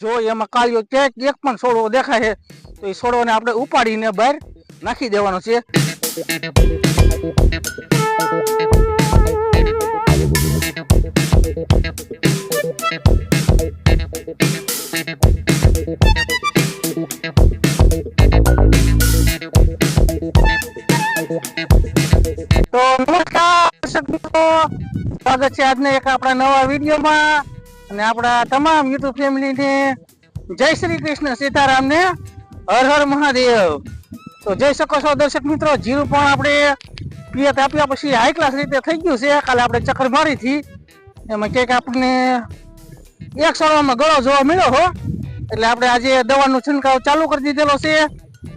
જો એમાં કાળિયો ક્યાંક એક પણ છોડવો દેખાય છે, તો એ છોડવાને આપણે ઉપાડીને બહાર નાખી દેવાનો છે. તો નમસ્કાર, દર્શક મિત્રો. સ્વાગત છે આજના એક આપણા નવા વિડીયોમાં. અને આપણા તમામ યુટ્યુબ ફેમિલીને જય શ્રી કૃષ્ણ સીતારામને, હર હર મહાદેવ. તો જઈ શકો છો દર્શક મિત્રો, જીરું પણ આપણે પિયત આપ્યા પછી હાઈ ક્લાસ રીતે થઈ ગયું છે. કાલે આપણે ચક્કર મારી હતી એમાં ક્યાંક આપણને એક સળવામાં ગળો જોવા મળ્યો હો. એટલે આપણે આજે દવાનો છંટકાવ ચાલુ કરી દીધેલો છે.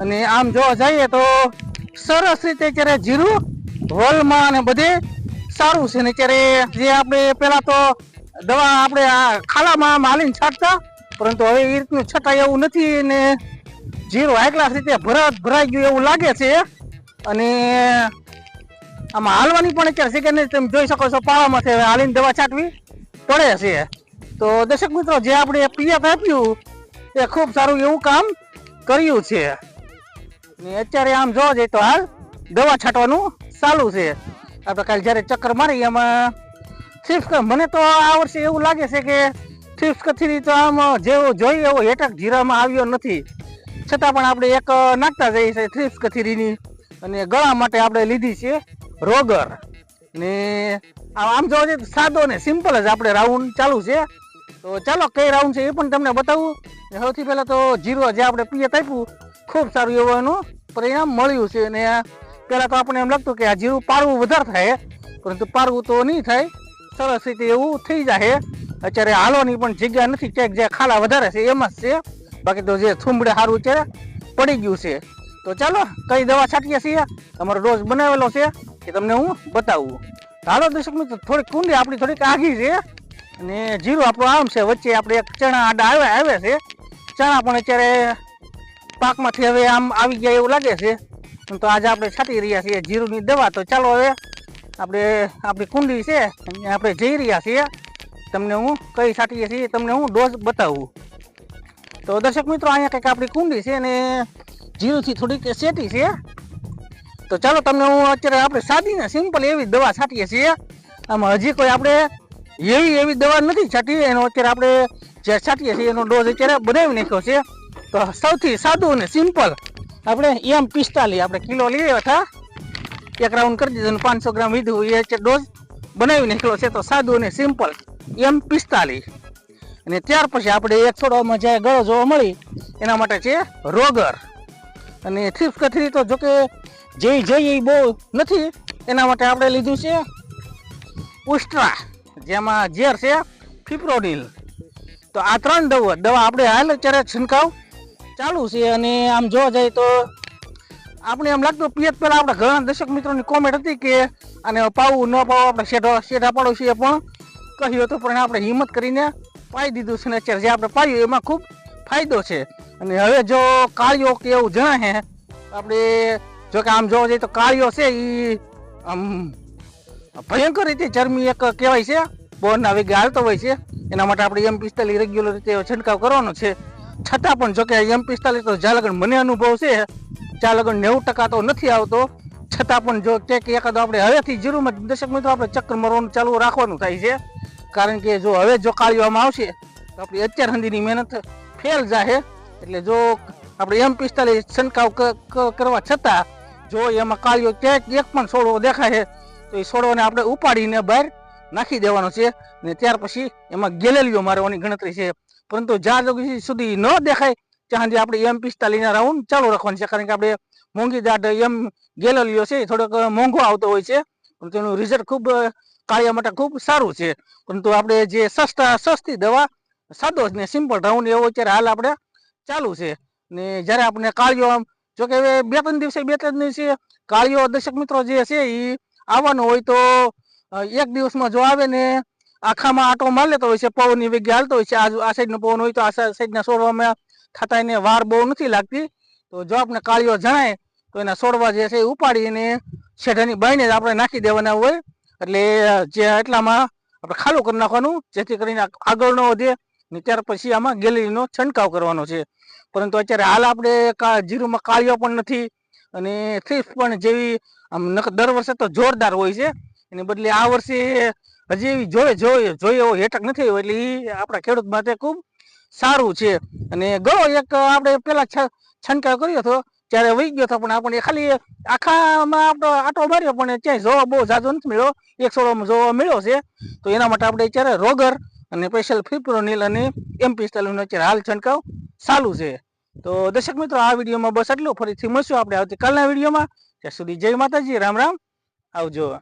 અને આમ જોવા જઈએ તો સરસ રીતે અત્યારે જીરું વલમાં અને બધે સારું છે. ને અત્યારે જે આપણે પહેલાં તો દવા આપણે આ ખાલામાં આમ હાલીને છાંટતા, પરંતુ હવે એ રીતનું છટાય એવું નથી ને જીરું હાઈ રીતે ભરાત ભરાઈ ગયું એવું લાગે છે. અને આમાં હાલવાની પણ અત્યારે છે કે નહીં તમે જોઈ શકો છો પાળામાંથી હવે હાલીને દવા છાંટવી પડે છે. તો દર્શક મિત્રો, જે આપણે પીએફ આપ્યું, એ ખૂબ સારું એવું કામ કર્યું છે. ને અત્યારે આમ જોવા જઈએ તો હાલ દવા છાંટવાનું ચાલુ છે. આપણે કાલે જ્યારે ચક્કર મારી એમાં થીપ્સ મને તો આ વર્ષે એવું લાગે છે કે થીપ્સ કથીરી તો આમ જેવો જોઈએ એવો હેટક જીરામાં આવ્યો નથી. છતાં પણ આપણે એક નાખતા જઈએ છીએ થ્રીપ્સ કથીરીની. અને ગળા માટે આપણે લીધી છે રોગર. ને આમ જોવા જઈએ સાદો ને સિમ્પલ જ આપણે રાઉન્ડ ચાલુ છે. તો ચાલો કઈ રાઉન્ડ છે એ પણ તમને બતાવું. ને સૌથી પહેલાં તો જીરો જે આપણે પિયત આપ્યું, ખૂબ સારું એવું એનું પરિણામ મળ્યું છે. અને પહેલાં તો આપણે એમ લાગતું કે આ જીરું પારવું વધારે થાય, પરંતુ પારવું તો નહીં થાય. સરસ રીતે એવું થઈ જાય અત્યારે હાલોની પણ જગ્યા નથી, ક્યાંક જે ખાલા વધારે છે, એમાં જ છે. બાકી તો જે થુંબડે સારું અત્યારે પડી ગયું છે. તો ચાલો, કઈ દવા છાંટીએ છીએ? અમારો ડોઝ બનાવેલો છે, એ તમને હું બતાવું. હાલો દર્શક મિત્રો, થોડીક કુંડી આપણી થોડીક આઘી છે. અને જીરું આપણું આમ છે, વચ્ચે આપણે એક ચણા આડા આવ્યા આવે છે. ચણા પણ અત્યારે પાકમાંથી હવે આમ આવી ગયા એવું લાગે છે. તો આજે આપણે છાંટી રહ્યા છીએ જીરુની દવા. તો ચાલો હવે આપણે, આપણી કુંડી છે આપણે જઈ રહ્યા છીએ. તમને હું કઈ છાંટીએ છીએ, તમને હું ડોઝ બતાવું. તો દર્શક મિત્રો, અહીંયા કંઈક આપણી કુંડી છે અને જીરુથી થોડીક સેટી છે. તો ચાલો તમને હું અત્યારે આપણે સાદી ને સિમ્પલ એવી દવા છાંટીએ છીએ. આમાં હજી કોઈ આપણે એવી એવી દવા નથી છાંટી, એનો અત્યારે આપણે જે છાંટીએ છીએ, એનો ડોઝ અત્યારે બનાવી નાખ્યો છે. તો સૌથી સાદું અને સિમ્પલ આપણે એમ પિસ્તાલીસ આપણે કિલો લઈએ હતા. એક રાઉન્ડ કરી દીધો અને પાંચસો ગ્રામ લીધું એ ડોઝ બનાવી નાખ્યો છે તો સાદું અને સિમ્પલ એમ પિસ્તાલીસ. અને ત્યાર પછી આપણે એક છોડવામાં જે ગળો જોવા મળી, એના માટે છે રોગર. અને થ્રીફ કથરી તો જોકે જે જઈ બહુ નથી, એના માટે આપણે લીધું છે ઉસ્ટ્રા જેમાં ઝેર છે ફિપ્રોનિલ તો આ ત્રણ દવા દવા આપણે હાલ અત્યારે છંટકાવ ચાલુ છે અને આમ જોવા જાય તો આપણે એમ લાગતું પિયત પહેલા આપણા ઘણા દર્શક મિત્રોની કોમેન્ટ હતી કે, અને પાવું ન પાવું આપણે શેઢા પાડો પાડોશીએ પણ કહ્યું હતું, પણ આપણે હિંમત કરીને પાઈ દીધું છે ને અત્યારે જે આપણે પાયું એમાં ખૂબ ફાયદો છે. અને હવે જો કાળિયો કે એવું જણાય આપણે જો કે આમ જોવા જઈએ તો કાળિયો છે એ આમ ભયંકર રીતે ચરમી એક કહેવાય છે, બોરના વેગે હાલતો હોય છે. એના માટે આપણે એમ પિસ્તાલીસ રેગ્યુલર રીતે છંટકાવ કરવાનો છે. છતાં પણ જો કે એમ પિસ્તાલીસ તો જ્યાં મને અનુભવ છે. ત્યાં લગન નેવું ટકા તો નથી આવતો. છતાં પણ જો ક્યાંક એકાદ આપણે હવેથી જીરુમાં દર્શક મિત્રો આપણે ચક્કર મરવાનું ચાલુ રાખવાનું થાય છે. કારણ કે જો હવે જો કાળીવામાં આવશે, તો આપણી અત્યાર સુધીની મહેનત ફેલ જાહે. એટલે જો આપણે એમ પિસ્તાલીસ છંટકાવ કરવા છતાં, જો એમાં કાળીઓ ક્યાંક એક પણ છોડવો દેખાય તો એ છોડવાને આપણે ઉપાડીને બહાર નાખી દેવાનો છે. ને ત્યાર પછી એમાં ગેલેલીઓ મારવાની ગણતરી છે. પરંતુ જ્યાં સુધી ન દેખાય ત્યાં આપણે એમ પિસ્તાલીસના રાઉન્ડ ચાલુ રાખવાનું છે. કારણ કે આપણે મોંઘી દાટ એમ ગેલેલીઓ છે થોડોક મોંઘો આવતો હોય છે. પણ તેનું રિઝલ્ટ ખૂબ કાળિયા માટે ખૂબ સારું છે. પરંતુ આપણે જે સસ્તા, સસ્તી દવા, સાદો ને સિમ્પલ રાઉન્ડ એવો અત્યારે હાલ આપણે ચાલુ છે. ને જ્યારે આપણે કાળિયો આમ, જો હવે બે ત્રણ દિવસે બે ત્રણ દિવસે કાળિયો દર્શક મિત્રો જે છે એ આવવાનો હોય તો એક દિવસમાં જો આવે ને આખામાં આટો માર લેતો હોય છે, પવનની વેગે હાલતો હોય છે. આ સાઈડનો પવન હોય તો આ સાઈડના છોડવામાં થતા એને વાર બહુ નથી લાગતી. તો જો આપણે કાળીઓ જણાય, તો એના છોડવા જે છે એ ઉપાડીને શેઢાની બાઈને જ આપણે નાખી દેવાના હોય. એટલે જે એટલામાં આપણે ખાલું કરી નાખવાનું, જેથી કરીને આગળ ન વધે ને ત્યાર પછી આમાં ગેલેરીનો છંટકાવ કરવાનો છે. પરંતુ અત્યારે હાલ આપણે જીરુંમાં કાળિયો પણ નથી અને થ્રીપ્સ પણ જેવી આમ દર વર્ષે તો જોરદાર હોય છે. એને બદલે આ વર્ષે હજી એવી જોઈએ જોઈએ જોઈએ એવો હેઠક નથી એટલે એ આપણા ખેડૂત માટે ખૂબ સારું છે. અને ગયો એક આપણે પેલા છંટકાવ કર્યો હતો, ત્યારે વહી ગયો હતો, પણ આપણે ખાલી આખામાં આપણો આટો માર્યો, પણ ક્યાંય જોવા બહુ જાજો નથી મળ્યો. એક સોળોમાં જોવા મળ્યો છે. તો એના માટે આપણે અત્યારે રોગર અને સ્પેશિયલ ફિપ્રોનિલ અને એમ પિસ્તાલીસનો અત્યારે હાલ છંટકાવ ચાલુ છે. તો દર્શક મિત્રો, આ વિડીયોમાં બસ એટલું ફરીથી મળશું આપણે આવતીકાલના વિડીયોમાં. ત્યાં સુધી જય માતાજી. રામ રામ. આવજો.